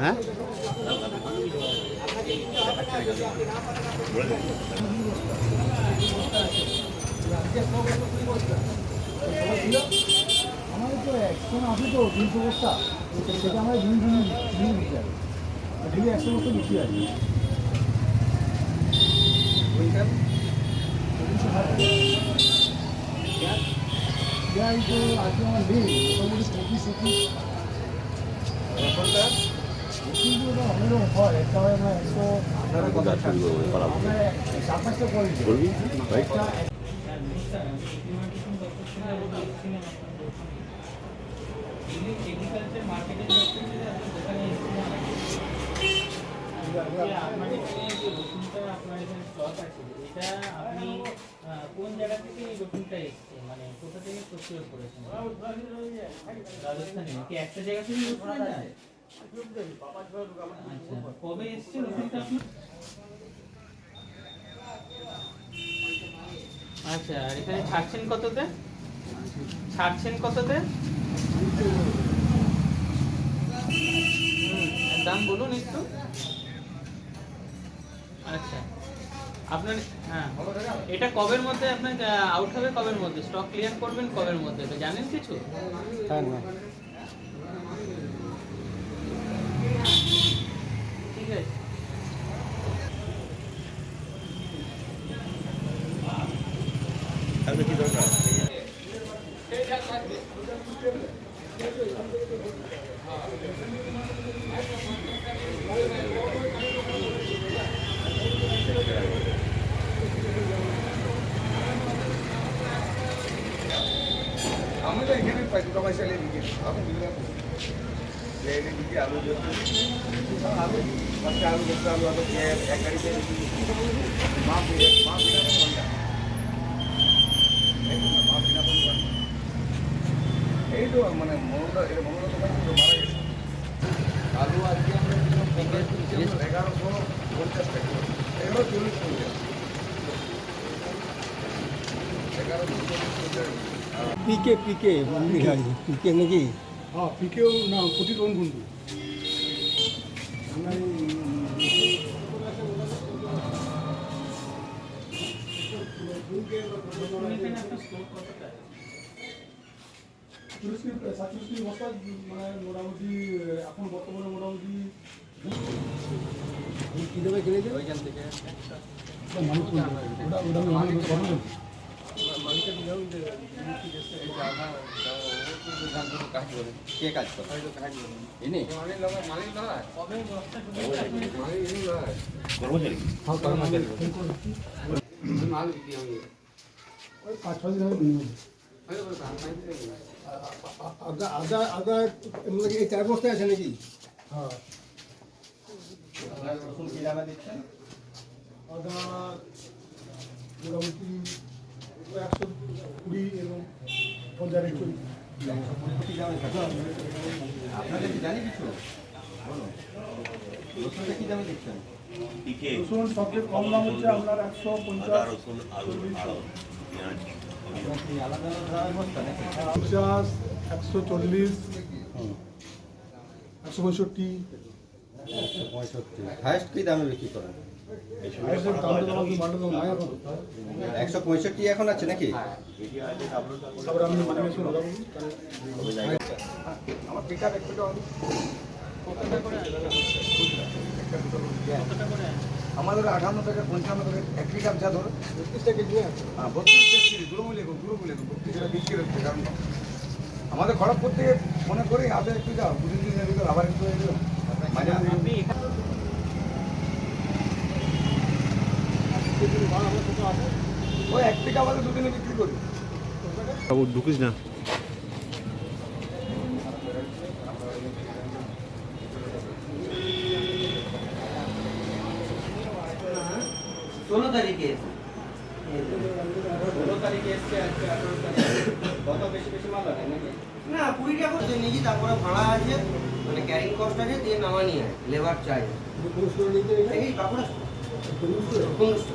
হ্যাঁ। আমাদের তো একশো আছে তো তিনশো সেটা আমরা দিন দিন বিক্রি হয় ডেলি একশো বস্তা বিক্রি হয় যাই তো আজকে আমার নেই মোটামুটি পঁচিশ একুশ কিন্তু ওটা অনেক হয় একটা হয় আমরা একশো করব চার পাঁচটা কোয়ালিটি এগ্রিকালচার কবে এসছে রসুনটা আপনার আচ্ছা আর এখানে ছাড়ছেন কততে ছাড়ছেন কততে দাম বলুন একটু। আচ্ছা। আপনার হ্যাঁ। এটা কবের মধ্যে আপনার আউট হবে কবের মধ্যে? স্টক ক্লিয়ার করবেন কবের মধ্যে? তো জানেন কিছু? হ্যাঁ। পয়সা নিয়ে বিক্রি আমি যে এনে আলু দিয়েছি আলু পাঁচটা আলু দশটা আলু আলু পেঁয়াজ এক গাড়িতে মা বিনা মা বিনা ঘণ্টা মা বিনা ঘণ্টা এই তো মানে মনোটা এটা মনোটা দোকান তো মারা গেছে। আলু আজকে আমরা কিনলাম এগারোশো পঞ্চাশ টাকা। এগারো চল্লিশ পঞ্চাশ। এগারোশো চল্লিশ পঞ্চাশ। পিকে পিকে পিকে নাকি হ্যাঁ পিকেও না প্রতিরোধ বন্ধু বস্তা মানে মোটামুটি এখন বর্তমানে মোটামুটি কী দেবে কিনেছে ওইখান থেকে মানুষ ওটা ওটা আমি মানুষ করব কে কাজ করে? এনে কর্মচারী। দিন হবে আদা আদা আদা মানে এই চার বস্তায় আছে নাকি? হ্যাঁ। রসুন কি দামে দিচ্ছেন? আদা মোটামুটি একশো কুড়ি এরকম পঞ্চাশ একশো কি জানি দামে সবচেয়ে কম দাম হচ্ছে আপনার একশো পঞ্চাশ পঞ্চাশ একশো চল্লিশ একশো পঁয়ষট্টি। পঁয়ষট্টি হাইস্ট কি দামে বিক্রি করেন? একশো পঁয়ষট্টি এখন আছে নাকি? আমাদের আঠান্ন থেকে পঞ্চান্ন থেকে এক পিক আপ যা ধরো। হ্যাঁ বত্রিশ টাকা কারণ আমাদের খড়গপুর থেকে মনে করি আদে একটু যাও দুদিন দিন আবার একটু মাঝে এখানে এক পিক দুদিনে বিক্রি করি। বাবু ঢুকিস না। ষোলো তারিখে ষোলো তারিখে এসছে আজকে আঠারো তারিখ। কত? বেশি বেশি মাল লাগে নাকি? না কুড়ি টাকা করে নিয়েছি তারপরে ভাড়া আছে মানে ক্যারিং কস্ট আছে দিয়ে নামানি আছে লেবার চার্জ এই কাপড় পনেরোশো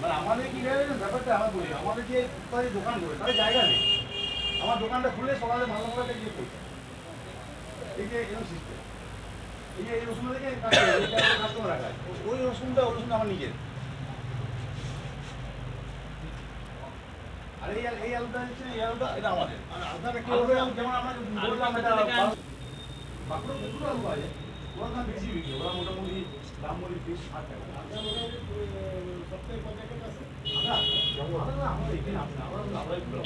মানে করে আমাদের কি ব্যাপারটা আমার বলি, আমাদের যে দোকান করে, তাদের জায়গা নেই। আমার দোকানটা খুলে সকালে ভালো ভালো গিয়ে পড়ছে এই যে এরকম সিস্টেম এই যে এই রসুন থেকে কাস্টমার রাখা ওই রসুনটা ওই রসুনটা আমার নিজের। আর এই এই আলুটা হচ্ছে এই আলুটা এটা আমাদের। আর আলুটা কি হবে যেমন আমরা বললাম এটা বাঁকুড়া প্রচুর আলু আছে ওরা দাম বেশি বিক্রি ওরা মোটামুটি দাম বলি তিরিশ ষাট টাকা। আমরা মোটামুটি সপ্তাহে পঞ্চাশ টাকা আছে? আমরা আমরা আমাদের এখানে আছে আমরা আমরাই খুলে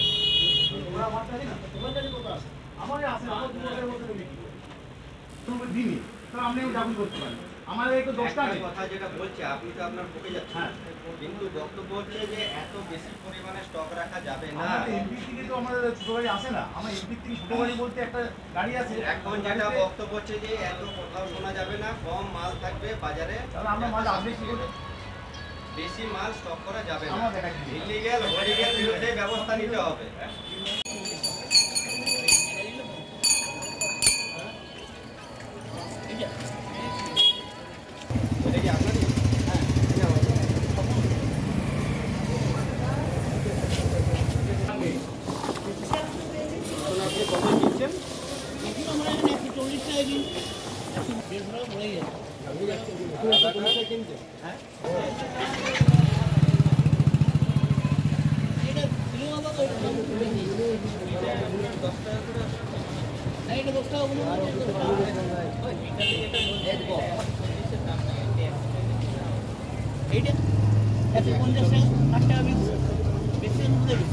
ওরা আমার কাছে না তোমার কাছে কত আছে? আমার দু বিক্রি করি। তুমি দিনই তো আপনি ডাবল করতে পারেন। আমাদের একটু দশটা নেই। কথা যেটা বলছে আপনি তো আপনার বকে যাচ্ছেন। হ্যাঁ। কিন্তু বক্তব্য হচ্ছে যে এত বেশি পরিমাণে স্টক রাখা যাবে না। এমপি থেকে তো আমাদের ছোট গাড়ি আসে না। আমার এমপি থেকে ছোট গাড়ি বলতে একটা গাড়ি আছে। এখন যেটা বক্তব্য হচ্ছে যে এত কোথাও শোনা যাবে না কম মাল থাকবে বাজারে। তাহলে আমরা মাল আসবে কি করে? বেশি মাল স্টক করা যাবে না। ইলিগ্যাল হলিগ্যাল বিরুদ্ধে ব্যবস্থা নিতে হবে। এইটা একশো পঞ্চাশ টাকা ষাট টাকা বেশি আমি দেবে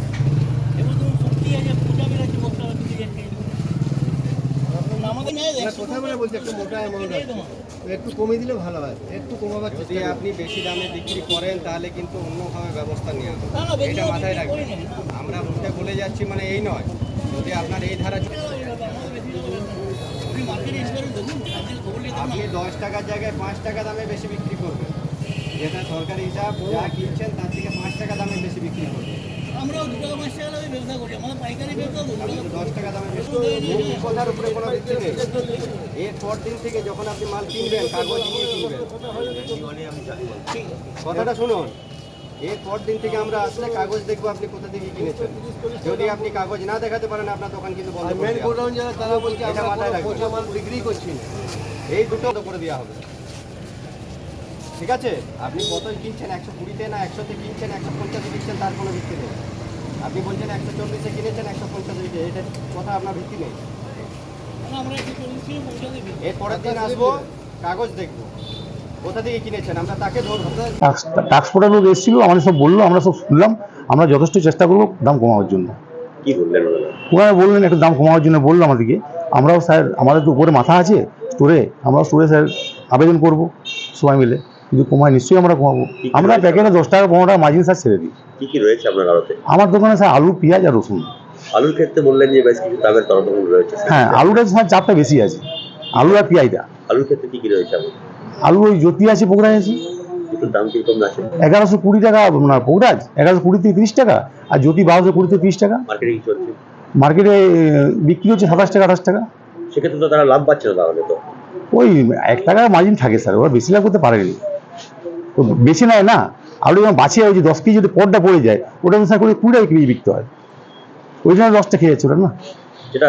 এবার ধরুন সত্যি আছে পূজা বেরোচ্ছে বক্তা আমাকে নেয় না, কথা বলে বলছি একটু মোটা অ্যামাউন্ট একটু কমে দিলে ভালো হয় একটু কমাবার যদি আপনি বেশি দামে বিক্রি করেন তাহলে কিন্তু অন্যভাবে ব্যবস্থা নেওয়া হবে এটা মাথায় রাখবেন। আমরা মুখে বলে যাচ্ছি মানে এই নয়। যদি আপনার এই ধারা আপনি দশ টাকার জায়গায় পাঁচ টাকা দামে বেশি বিক্রি করবেন। যেটা সরকারি হিসাব যা কিনছেন তার থেকে পাঁচ টাকা দামে বেশি বিক্রি করবেন। আমরাও দু টাকা পাঁচ টাকা দামে ব্যবসা করি। আমাদের পাইকারি ব্যবসা দু আপনি টাকা তো দশ টাকা দামে কথার উপরে কোনো ভিত্তি নেই এর পর দিন থেকে যখন আপনি মাল কিনবেন কাগজ নিয়ে কিনবেন কথাটা শুনুন। এর পর দিন থেকে আমরা আসলে কাগজ দেখব আপনি কোথা থেকে কিনেছেন। যদি আপনি কাগজ না দেখাতে পারেন আপনার দোকান কিন্তু বন্ধ মেন গোডাউন যারা তারা বলছে এটা মাথায় রাখবেন। মাল বিক্রি করছি এই দুটো করে দেওয়া হবে। ঠিক আছে? আপনি কত কিনছেন? একশো কুড়িতে না একশোতে কিনছেন? একশো পঞ্চাশে কিনছেন? তার কোনো ভিত্তি নেই। আপনি বলছেন একশো চল্লিশে কিনেছেন একশো পঞ্চাশে কিনছেন এটা কথা আপনার ভিত্তি নেই। আমরা দিন আসব কাগজ দেখব। কোথা থেকে কিনেছেন? আমরা তাকে ধরবো। টাক্স টাক্স লোক এসেছিল আমাদের সব বলল আমরা সব শুনলাম। আমরা যথেষ্ট চেষ্টা করব দাম কমানোর জন্য। কি বললেন ওনারা? ওনারা বললেন একটু দাম কমানোর জন্য বলল আমাদেরকে। আমরাও স্যার আমাদের তো উপরে মাথা আছে স্টোরে আমরাও স্টোরে স্যার আবেদন করব সবাই মিলে। কিন্তু কমায় নিশ্চয়ই আমরা কমাবো। আমরা প্যাকেটে দশ টাকা পনেরো টাকা মার্জিন স্যার ছেড়ে দিই। কি কি রয়েছে আপনার আড়তে? আমার দোকানে স্যার আলু পেঁয়াজ আর রসুন। আলুর ক্ষেত্রে বললেন যে বেশ কিছু দামের তরতম রয়েছে। হ্যাঁ আলুটা স্যার চাপটা বেশি আছে। আলু আর পেঁয়াজটা। আলুর ক্ষেত্রে কি কি রয়েছে আপনার আলু ওই জ্যোতি আছে পোকরাজ আছে। দাম কীরকম আছে? এগারোশো কুড়ি টাকা না পোকরাজ এগারোশো কুড়ি থেকে তিরিশ টাকা। আর জ্যোতি বারোশো কুড়ি থেকে তিরিশ টাকা। মার্কেটে কি চলছে? মার্কেটে বিক্রি হচ্ছে সাতাশ টাকা আঠাশ টাকা। সেক্ষেত্রে তো তারা লাভ পাচ্ছে না তাহলে তো। ওই এক টাকার মার্জিন থাকে স্যার ওরা বেশি লাভ করতে পারেনি বেশি নেয় না। আলু যখন বাঁচিয়ে যে দশ কেজি যদি পটটা পড়ে যায় ওটা স্যার করে কুড়ি টাকা কেজি বিকতে হয়। ওই জন্য দশটা খেয়ে যাচ্ছে না। যেটা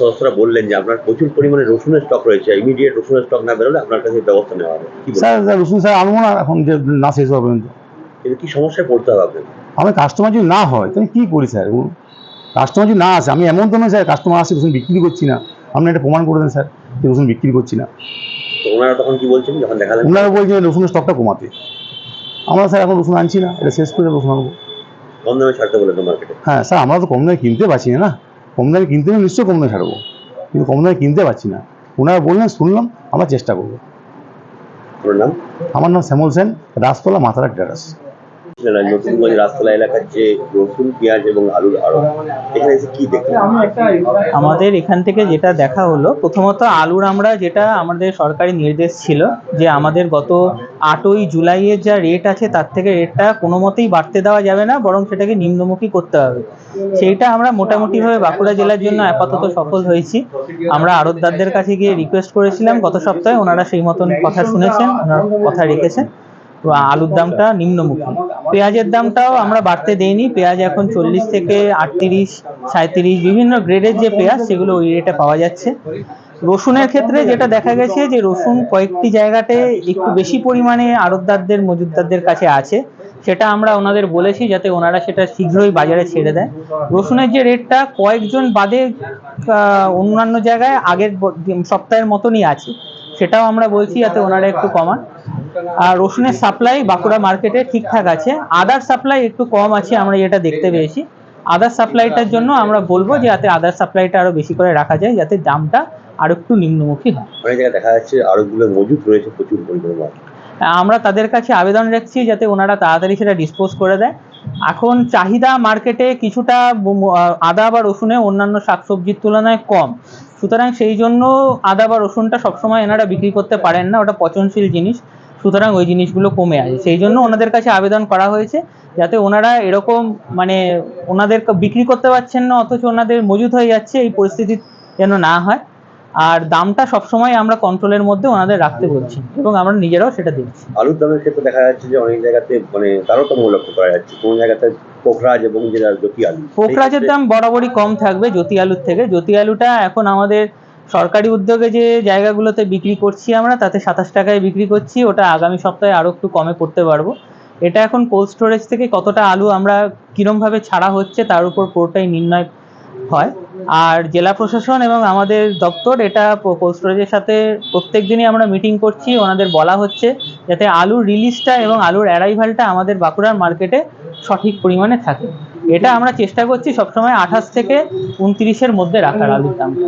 সদস্যরা বললেন যে আপনার প্রচুর পরিমাণে রসুনের স্টক রয়েছে ইমিডিয়েট রসুনের স্টক না বেরোলে আপনার কাছে ব্যবস্থা নেওয়া হবে। স্যার স্যার রসুন স্যার আনব না এখন যে না শেষ হবে কিন্তু কি সমস্যায় পড়তে হবে আপনাকে? কাস্টমার যদি না হয় তাহলে কী করি স্যার? কাস্টমার যদি না আসে আমি এমন তো নয় স্যার কাস্টমার আসে রসুন বিক্রি করছি না। আপনি এটা প্রমাণ করে দেন স্যার যে রসুন বিক্রি করছি না। তো ওনারা তখন কি বলছেন? যখন দেখালেন ওনারা বলছেন রসুনের স্টকটা কমাতে। আমরা স্যার এখন রসুন আনছি না এটা শেষ করে রসুন আনব। কম দামে ছাড়তে বলে মার্কেটে হ্যাঁ স্যার আমরা তো কম দামে কিনতে পারছি না কম দামে কিনতে হলে নিশ্চয়ই কম দামে ছাড়বো। কিন্তু কম দামে কিনতে পারছি না। ওনারা বললেন শুনলাম আমরা চেষ্টা করব। নাম? আমার নাম শ্যামল সেন রাসতলা মাথারা টেরাস। নতুনগঞ্জ রাজতলা এলাকার যে রসুন, পেঁয়াজ এবং আলুর আড়ত, এখানে এসে কি দেখলেন? আমাদের এখান থেকে যেটা দেখা হলো, প্রথমত আলুর আমরা যেটা আমাদের সরকারি নির্দেশ ছিল যে আমাদের গত আটই জুলাইয়ের যা রেট আছে, তার থেকে রেটটা কোনো মতেই বাড়তে দেওয়া যাবে না, বরং সেটাকে নিম্নমুখী করতে হবে। সেইটা আমরা মোটামুটিভাবে বাঁকুড়া জেলার জন্য আপাতত সফল হয়েছি। আমরা আড়তদারদের কাছে গিয়ে রিকোয়েস্ট করেছিলাম, গত সপ্তাহে ওনারা সেই মতন কথা শুনেছেন, ওনারা কথা রেখেছেন। আলুর দামটা নিম্নমুখী। পেঁয়াজের দামটাও আমরা বাড়তে দেইনি। পেঁয়াজ এখন চল্লিশ থেকে আটত্রিশ সাঁত্রিশ বিভিন্ন গ্রেডের যে পেঁয়াজ, সেগুলো ওই রেটে পাওয়া যাচ্ছে। রসুনের ক্ষেত্রে যেটা দেখা গেছে যে রসুন কয়েকটি জায়গাতে একটু বেশি পরিমাণে আড়তদারদের মজুদদারদের কাছে আছে। সেটা আমরা ওনাদের বলেছি যাতে ওনারা সেটা শীঘ্রই বাজারে ছেড়ে দেয়। রসুনের যে রেটটা কয়েকজন বাদে অন্যান্য জায়গায় আগের সপ্তাহের মতনই আছে। সেটাও আমরা বলছি যাতে ওনারা একটু কমান। আর রসুনের সাপ্লাই বাঁকুড়া মার্কেটে ঠিকঠাক আছে। আদার সাপ্লাই একটু কম আছে আমরা যেটা দেখতে পেয়েছি। আদার সাপ্লাইটার জন্য আমরা বলব যে যাতে আদার সাপ্লাইটা আরও বেশি করে রাখা যায় যাতে দামটা আরও একটু নিম্নমুখী হয়। অনেক জায়গায় দেখা যাচ্ছে আড়তগুলো মজুত রয়েছে প্রচুর পরিমাণে। আমরা তাদের কাছে আবেদন রাখছি যাতে ওনারা তাড়াতাড়ি সেটা ডিসপোজ করে দেয়। এখন চাহিদা মার্কেটে কিছুটা আদা বা রসুনে অন্যান্য শাকসবজির তুলনায় কম। সুতরাং সেই জন্য আদা বা রসুনটা সবসময় এনারা বিক্রি করতে পারেন না, ওটা পচনশীল জিনিস। সুতরাং ওই জিনিসগুলো কমে আসে। সেই জন্য ওনাদের কাছে আবেদন করা হয়েছে যাতে ওনারা এরকম মানে ওনাদের বিক্রি করতে পারছেন না, অথচ ওনাদের মজুত হয়ে যাচ্ছে, এই পরিস্থিতি যেন না হয়। আর দামটা সবসময় আমরা কন্ট্রোলের মধ্যে ওনাদের রাখতে বলছি এবং আমরা নিজেরাও সেটা দেখছি আলুর দামের ক্ষেত্রে দেখা যাচ্ছে যে অনেক জায়গাতে মানে তারতম্য লক্ষ্য করা যাচ্ছে। কোনো জায়গাতে পোখরাজ এবং যেটা জ্যোতি আলু। পোকরাজের দাম বরাবরই কম থাকবে জ্যোতি আলুর থেকে। জ্যোতি আলুটা এখন আমাদের সরকারি উদ্যোগে যে জায়গাগুলোতে বিক্রি করছি আমরা তাতে সাতাশ টাকায় বিক্রি করছি। ওটা আগামী সপ্তাহে আরও একটু কমে করতে পারব। এটা এখন কোল্ড স্টোরেজ থেকে কতটা আলু আমরা কীরমভাবে ছাড়া হচ্ছে তার উপর পুরোটাই নির্ণয় হয়। আর জেলা প্রশাসন এবং আমাদের দপ্তর এটা কোল্ড স্টোরেজের সাথে প্রত্যেক দিনই আমরা মিটিং করছি। ওনাদের বলা হচ্ছে যাতে আলুর রিলিজটা এবং আলুর অ্যারাইভালটা আমাদের বাঁকুড়ার মার্কেটে সঠিক পরিমাণে থাকে। এটা আমরা চেষ্টা করছি সবসময় আঠাশ থেকে উনত্রিশের মধ্যে রাখার আলুর হচ্ছে।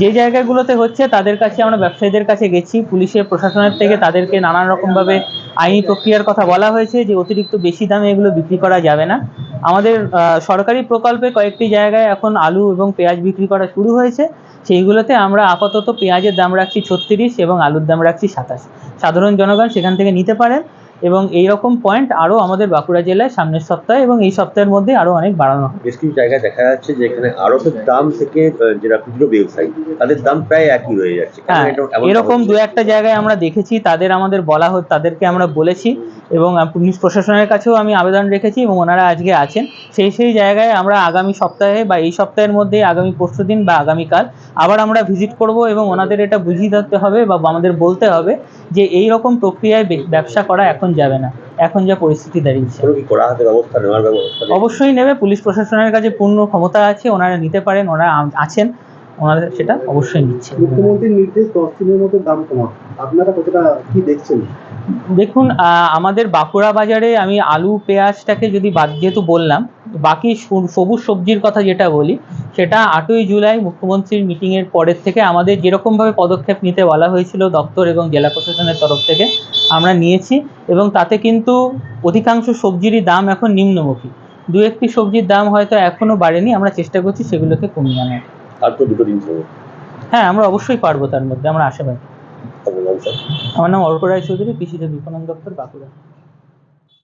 যে জায়গাগুলোতে হচ্ছে তাদের কাছে আমরা ব্যবসায়ীদের কাছে গেছি পুলিশের প্রশাসনের থেকে তাদেরকে নানান রকমভাবে আইনি প্রক্রিয়ার কথা বলা হয়েছে যে অতিরিক্ত বেশি দামে এগুলো বিক্রি করা যাবে না। আমাদের সরকারি প্রকল্পে কয়েকটি জায়গায় এখন আলু এবং পেঁয়াজ বিক্রি করা শুরু হয়েছে। সেইগুলোতে আমরা আপাতত পেঁয়াজের দাম রাখছি ছত্রিশ এবং আলুর দাম রাখছি সাতাশ। সাধারণ জনগণ সেখান থেকে নিতে পারেন। এবং এই রকম পয়েন্ট আরও আমাদের বাঁকুড়া জেলায় সামনের সপ্তাহে এবং এই সপ্তাহের মধ্যে আরও অনেক বাড়ানো হবে। বেশ কিছু জায়গায় দেখা যাচ্ছে যে এখানে আড়তের দাম থেকে যারা খুচরো ব্যবসায়ী তাদের দাম প্রায় একই হয়ে যাচ্ছে। হ্যাঁ এরকম দু একটা জায়গায় আমরা দেখেছি তাদের আমাদের বলা হচ্ছে তাদেরকে আমরা বলেছি এবং পুলিশ প্রশাসনের কাছেও আমি আবেদন রেখেছি এবং ওনারা আজকে আছেন। সেই সেই জায়গায় আমরা আগামী সপ্তাহে বা এই সপ্তাহের মধ্যে আগামী পরশু দিন বা আগামীকাল আবার আমরা ভিজিট করব এবং ওনাদের এটা বুঝিয়ে দিতে হবে বা আমাদের বলতে হবে যে এই রকম প্রক্রিয়ায় ব্যবসা করা এখন যাবে না। এখন যা পরিস্থিতি দাঁড়িয়েছে? অবশ্যই নেবে পুলিশ প্রশাসনের কাছে পূর্ণ ক্ষমতা আছে ওনারা নিতে পারেন ওনারা আছেন ওনারা সেটা অবশ্যই নিচ্ছে। মুখ্যমন্ত্রীর নির্দেশ দশ দিনের মধ্যে দাম কমানো। আপনারা কতটা কি দেখছেন? দেখুন আহ, আমাদের বাঁকুড়া বাজারে আমি আলু পেঁয়াজটাকে যদি বাদ যেহেতু বললাম বাকি সবুজ সবজির কথা যেটা বলি সেটা আটই জুলাই মুখ্যমন্ত্রীর মিটিংয়ের পরের থেকে আমাদের যেরকমভাবে পদক্ষেপ নিতে বলা হয়েছিল দপ্তর এবং জেলা প্রশাসনের তরফ থেকে আমরা নিয়েছি এবং তাতে কিন্তু অধিকাংশ সবজিরই দাম এখন নিম্নমুখী। দু একটি সবজির দাম হয়তো এখনও বাড়েনি আমরা চেষ্টা করছি সেগুলোকে কমিয়ে আনার। আর তো দুটো দিন হ্যাঁ আমরা অবশ্যই পারব তার মধ্যে আমরা আশাবাদী। আমার নাম অর্ক রায় চৌধুরী কৃষিতে বিপণন দপ্তর বাঁকুড়া।